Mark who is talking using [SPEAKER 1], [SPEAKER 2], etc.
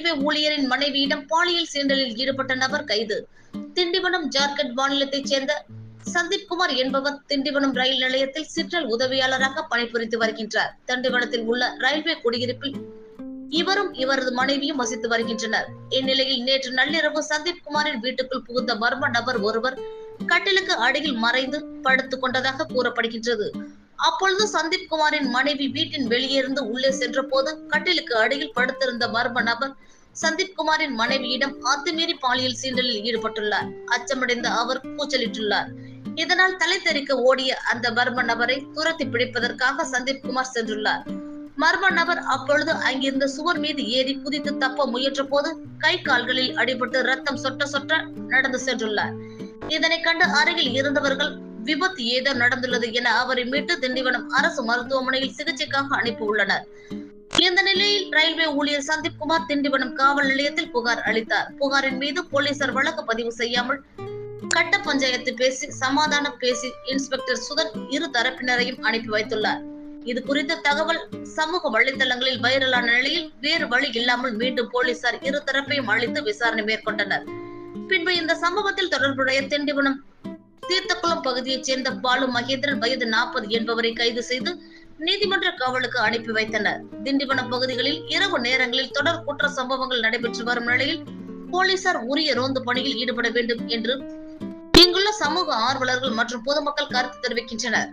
[SPEAKER 1] Railway ஊழியரின் மனைவியிடம் பாலியல் சீண்டலில் ஈடுபட்ட நபர் கைது. திண்டிவனம் ஜார்க்கண்ட் மாநிலத்தைச் சேர்ந்த சந்தீப் குமார் என்பவர் திண்டிவனம் ரயில் நிலையத்தில் சிற்றல் உதவியாளராக பணிபுரிந்து வருகின்றார். திண்டிவனத்தில் உள்ள ரயில்வே குடியிருப்பில் இவரும் இவரது மனைவியும் வசித்து வருகின்றனர். இந்நிலையில் நேற்று நள்ளிரவு சந்தீப் குமாரின் வீட்டுக்குள் புகுந்த மர்ம நபர் ஒருவர் கட்டிலுக்கு அடியில் மறைந்து படுத்துக் கொண்டதாக கூறப்படுகின்றது. அப்பொழுது சந்தீப் குமாரின் மனைவி வீட்டின் வெளியே இருந்து உள்ளே சென்ற போது கட்டிலுக்கு அடியில் படுத்திருந்த மர்ம நபர் சந்தீப் குமாரின் மனைவியிடம் அத்துமீறி பாலியல் சீண்டலில் ஈடுபட்டுள்ளார். அச்சமடைந்த அவர் கூச்சலிட்டுள்ளார். இதனால் தலை தெறிக்க ஓடிய அந்த மர்ம நபரை துரத்தி பிடிப்பதற்காக சந்தீப் குமார் சென்றுள்ளார். மர்ம நபர் அப்பொழுது அங்கிருந்த சுவர் மீது ஏறி குதித்து தப்ப முயன்ற போது கை கால்களில் அடிபட்டு ரத்தம் சொட்ட சொட்ட நடந்து சென்றுள்ளார். இதனை கண்டு அருகில் இருந்தவர்கள் விபத்து ஏதோ நடந்துள்ளது என அவரை மீட்டு திண்டிவனம் அரசு மருத்துவமனையில் சிகிச்சைக்காக அனுப்பி உள்ளனர் இந்த நிலையில் ரயில்வே ஊழியர் சந்தீப் குமார் திண்டிவனம் காவல் நிலையத்தில் புகார் அளித்தார். புகாரின் மீது போலீசார் வழக்கு பதிவு செய்யாமல் கட்ட பஞ்சாயத்து பேசி சமாதானம் பேசி இன்ஸ்பெக்டர் சுதன் இரு தரப்பினரையும் அனுப்பி வைத்துள்ளார். இது குறித்த தகவல் சமூக வலைதளங்களில் வைரலான நிலையில் வேறு வழி இல்லாமல் மீண்டும் போலீசார் இரு தரப்பையும் அழைத்து விசாரணை மேற்கொண்டனர். பின்பு இந்த சம்பவத்தில் தொடர்புடைய திண்டிவனம் தீர்த்தக்குளம் பகுதியைச் சேர்ந்த பாலு மகேந்திரன் வயது நாற்பது என்பவரை கைது செய்து நீதிமன்ற காவலுக்கு அனுப்பி வைத்தனர். திண்டிவனம் பகுதிகளில் இரவு நேரங்களில் தொடர் குற்ற சம்பவங்கள் நடைபெற்று வரும் நிலையில் போலீசார் உரிய ரோந்து பணியில் ஈடுபட வேண்டும் என்று இங்குள்ள சமூக ஆர்வலர்கள் மற்றும் பொதுமக்கள் கருத்து தெரிவிக்கின்றனர்.